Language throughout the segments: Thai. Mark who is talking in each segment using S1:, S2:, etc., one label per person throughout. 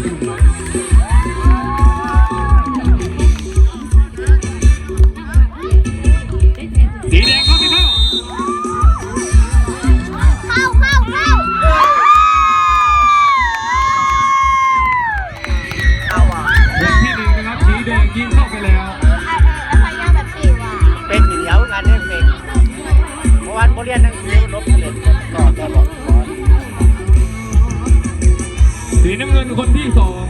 S1: Bye. สี
S2: น้ำ
S1: เงินคนที่สอง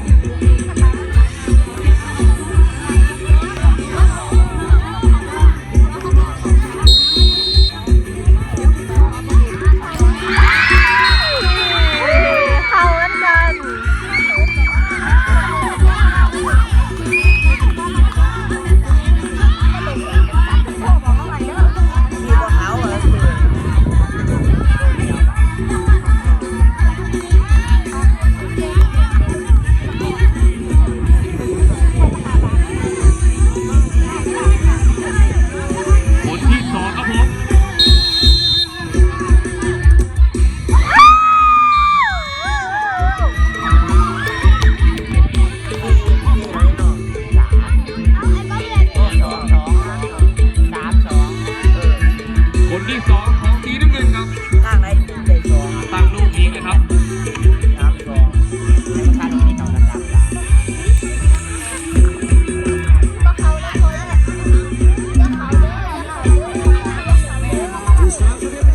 S1: Obrigado.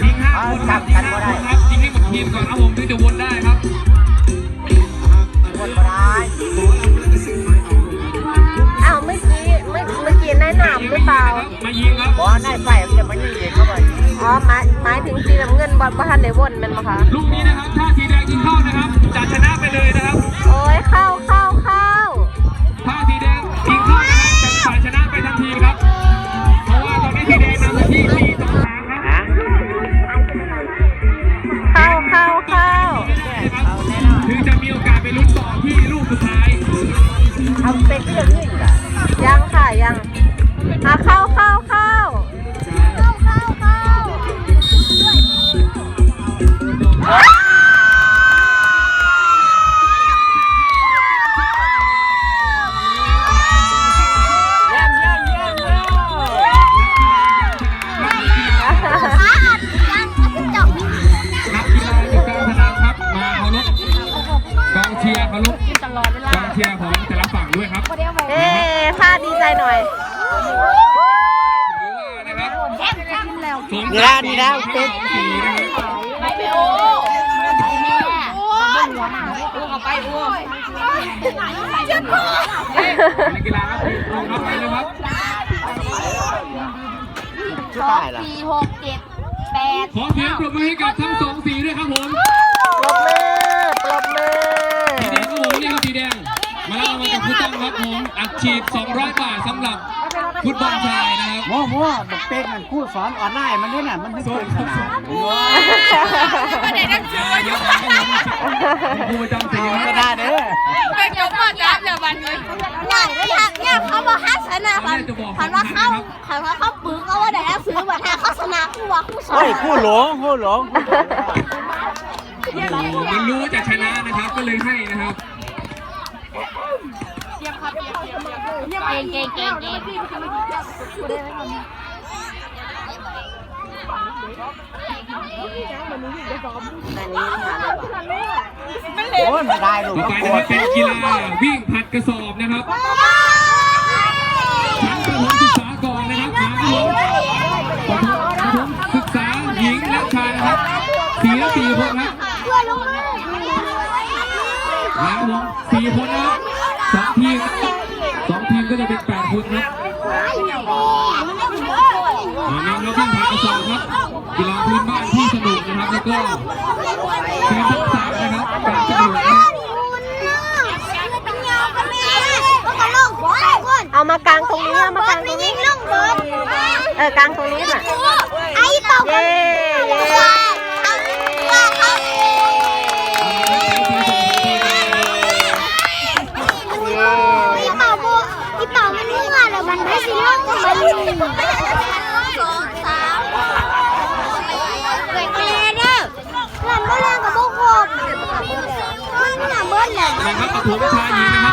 S1: ทิ้
S2: ห้า
S3: คนครับ
S1: ทิ้ห้าคนครับทิ้
S2: ให้
S1: ห
S4: มด
S1: ทีม
S2: ก่อนครั
S1: ผม
S4: ถึ
S1: ง
S2: จะว
S4: น
S2: ได้
S1: ครับวนบ่
S2: ได้
S5: อ้าวเมื่อกี้เมื่อกี้แนะนำหรือเปล่า
S1: มายิงครับ
S2: บอลได้ใส่แต่มันยิงเข้าไป
S5: อ๋อหมายหมายถึงสีน้ำเงินบอลประทันในวนเป็นไหมคะ
S1: ลูกนี้นะครับถ้าทีแดงยิงเข้านะครับจะชนะไปเลยนะครับ
S5: โอ้ยเข้าเข้า
S1: ดีใจหน่อยนี่แล้วนี่
S2: แล้
S1: วตุ๊บ
S5: ไปไปโอ้
S1: ไปอ้วเจ็บคอกีเลยค
S4: สี่หกเจ็ดแปด
S1: ขอเสียงปรบมือให้กับทั้งสองสีด้วยครับผม
S5: ปรบมือปรบมือ
S1: สีแดงครับผมนี่ครับสีแดงมาแล้วมา กับผู้ต้องครับผมอัดฉีด 200 บาทสำหรับฟุตบอลชายนะครับ
S2: โม่โม่บักเป็กมันคู่สอนออนไลน์มันด้วยน่ะมันไม่เคยขนาด
S1: เดี๋ยวผมครูประจำสีค
S2: ก็
S1: รับ
S2: ได้เด้อ
S4: อย่างอย่างอย่างเขาบอกฮัสนาพันพันว่าเขาพันว่าเขาปึกเอาว่าเดี๋ยวซื้อมาถ้าเขาชนะคู่ว่าคู่สอ
S2: เฮ้
S4: ง
S2: ยคู่หลงคู่หลง
S1: โอ้โหมันรู้จะชนะนะครับก็เลยให้นะครับียมครับ
S4: เก่งเก่งเก่งเก่ง
S2: โอ้ยไม่ได้ลูก
S1: ต่อไป
S2: โก
S1: นะครับเป็นกีฬาวิ่งผลัดกระสอบนะครับชั้นประถมศึกษาก่อนนะครับชั้นประถมศึกษาหญิงและชายนะครับสี่ละสี่คนครับ
S4: เพื่อนะ
S1: ครับสี่คนนะครับ สองทีมสองทีมก็จะเป็นแปดคนครับอ่าแนวเราวิ่งผลัดกระสอบครับกีฬาพื้นบ้านที่สนุกนะครับแล้วก็เชิญทักษะนะครับการสนุกนะครับ
S5: เอามากางตรงนี้เอามากางตรงนี้
S4: ลงเบิร์ด
S5: เออกางตรงนี้น่ะ
S4: ไอ้เต่า
S5: เย้
S4: ผมมันหนาเบิ้ลเลย
S1: นะครับปฐมชายหญิงนะครับมาครับ
S4: มันรู้